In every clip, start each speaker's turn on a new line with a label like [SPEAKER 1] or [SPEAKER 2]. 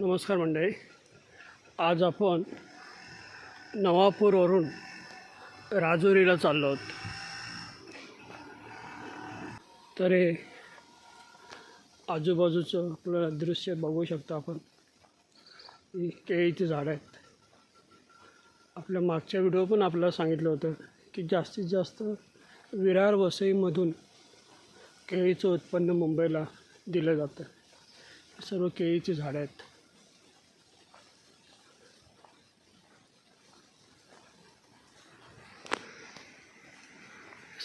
[SPEAKER 1] नमस्कार मंडळी. आज आपण नवापूरवरून राजुरीला चाललो आहोत. तर हे आजूबाजूचं आपल्याला दृश्य बघू शकतो आपण. केळीची झाडं आहेत. आपल्या मागच्या व्हिडिओ पण आपल्याला सांगितलं होतं की जास्तीत जास्त विरार वसईमधून केळीचं उत्पन्न मुंबईला दिलं जातं. सर्व केळीची झाडं आहेत.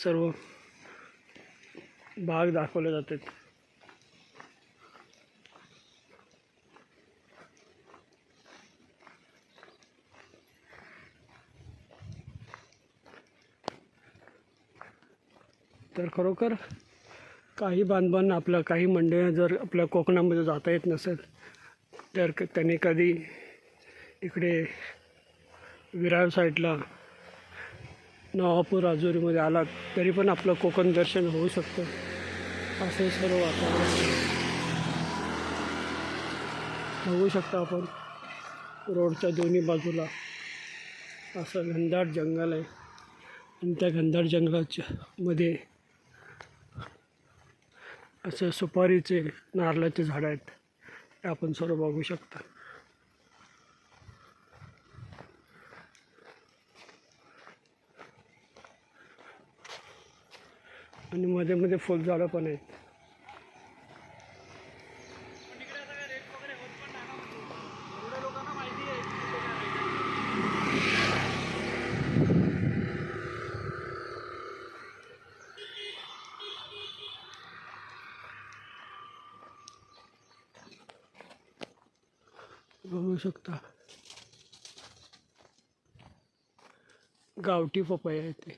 [SPEAKER 1] सर्व भाग दाखवले जातात. तर खरोखर काही बांधवांना आपलं काही मंडळी जर आपल्या कोकणामध्ये जाता येत नसेल तर त्यांनी कधी इकडे विरार साईडला नवापूर राजुरीमध्ये आलात तरी पण आपलं कोकण दर्शन होऊ शकतं. असे सर्व वातावरण बघू शकता आपण रोडच्या दोन्ही बाजूला असं घनदाट जंगल आहे. आणि त्या घनदाट जंगलाच्या मध्ये असं सुपारीचे नारळाचे झाडं आहेत. हे आपण सर्व बघू शकता. आणि मध्ये मध्ये फुलझाडं पण आहेत. बघू शकता. गावठी पपया आहे ते.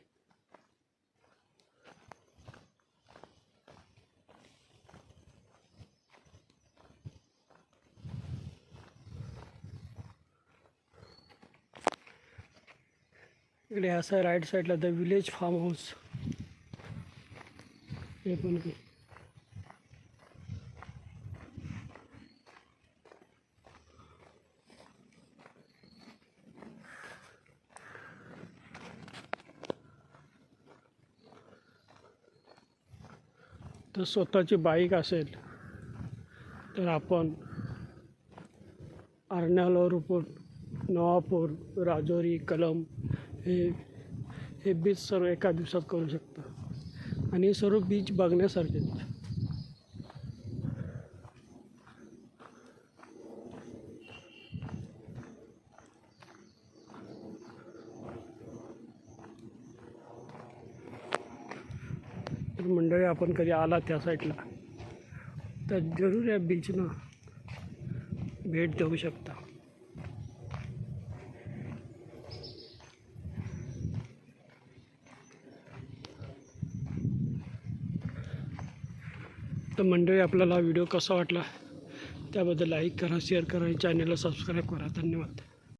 [SPEAKER 1] इकडे असं राईट साईडला द विलेज फार्म हाऊस हे पण तर स्वतःची बाईक असेल तर आपण अर्ण्याला रुपूर नवापूर राजौरी कलम हे हे बीच सर्व एका दिवसात करू शकता आणि हे सर्व बीच बघण्यासारखे आहेत. मंडळी आपण कधी आला त्या साईडला तर जरूर या बीचनं भेट देऊ शकता तर मंडळी आपल्याला व्हिडिओ कसा वाटला? त्याबद्दल लाईक करा शेअर करा आणि चॅनलला सबस्क्राईब करा. धन्यवाद.